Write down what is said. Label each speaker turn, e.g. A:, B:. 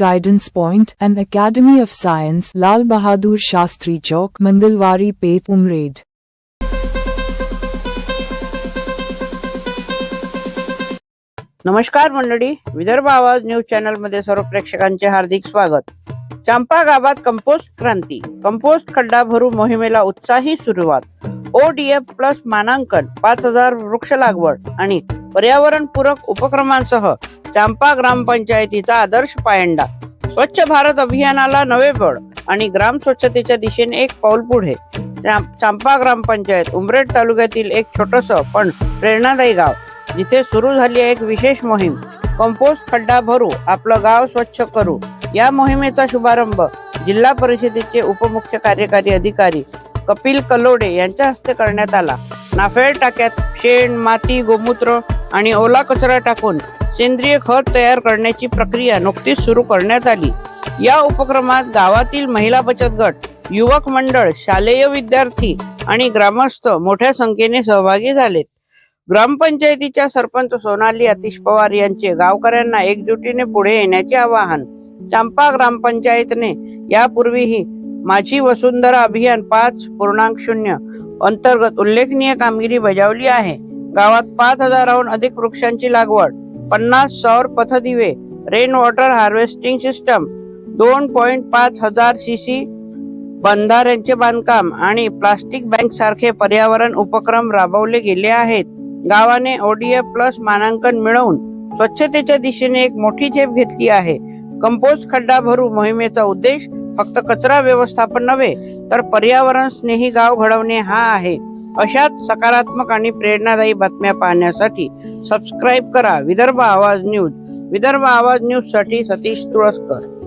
A: Guidance Point and Academy of Science, Lal Bahadur Shastri Chowk, Mandalwari Pet Umraid.
B: नमस्कार मंडळी विदर्भ आवाज news चॅनलमध्ये सर्व प्रेक्षकांचे हार्दिक स्वागत चांपा गावात कंपोस्ट क्रांती कंपोस्ट खड्डा भरू मोहिमेला उत्साही सुरुवात ओडीएफ प्लस मानांकन पाच हजार वृक्ष लागवड आणि पर्यावरण पूरक उपक्रमांसह चांपा ग्रामपंचायतीचा आदर्श पायंडा. स्वच्छ भारत अभियानाला नवे बळ आणि ग्राम स्वच्छतेच्या दिशेने एक पाऊल पुढे. चां- चांपा ग्रामपंचायत उमरेड तालुक्यातील एक छोटस पण प्रेरणादायी गाव. जिथे सुरू झाली एक विशेष मोहीम. कंपोस्ट खड्डा भरू आपलं गाव स्वच्छ करू. या मोहिमेचा शुभारंभ जिल्हा परिषदेचे उपमुख्य कार्यकारी अधिकारी कपिल कलोडे यांच्या हस्ते करण्यात आला. नाफेड टाक्यात शेण माती गोमूत्र आणि ओला कचरा टाकून सेंद्रिय खत तयार करण्याची प्रक्रिया नुकतीच सुरू करण्यात आली. या उपक्रमात गावातील महिला बचत गट युवक मंडळ शालेय विद्यार्थी आणि ग्रामस्थ मोठ्या संख्येने सहभागी झालेत. ग्रामपंचायतीच्या सरपंच सोनाली अतिश पवार यांचे गावकऱ्यांना एकजुटीने पुढे येण्याचे आवाहन चांपा ग्रामपंचायतने यापूर्वीही माझी वसुंधरा अभियान पाच पूर्णांक शून्य अंतर्गत उल्लेखनीय कामगिरी बजावली आहे. गावात पाच हजाराहून अधिक वृक्षांची लागवड पन्नास सौर पथदिवे रेन वॉटर हार्वेस्टिंग सिस्टम दोन पॉइंट पाच हजार सी सी बंधाऱ्यांचे बांधकाम आणि प्लास्टिक बँक सारखे पर्यावरण उपक्रम राबवले गेले आहेत. गावाने ओडीएफ प्लस मानांकन मिळवून स्वच्छतेच्या दिशेने एक मोठी झेप घेतली आहे. कंपोस्ट खड्डा भरू मोहिमेचा उद्देश फक्त कचरा व्यवस्थापन नव्हे तर पर्यावरण स्नेही गाव घडवणे हा आहे. अशाच सकारात्मक आणि प्रेरणादायी बातम्या पाहण्यासाठी सबस्क्राईब करा. विदर्भ आवाज न्यूज. विदर्भ आवाज न्यूजसाठी सतीश तुळसकर.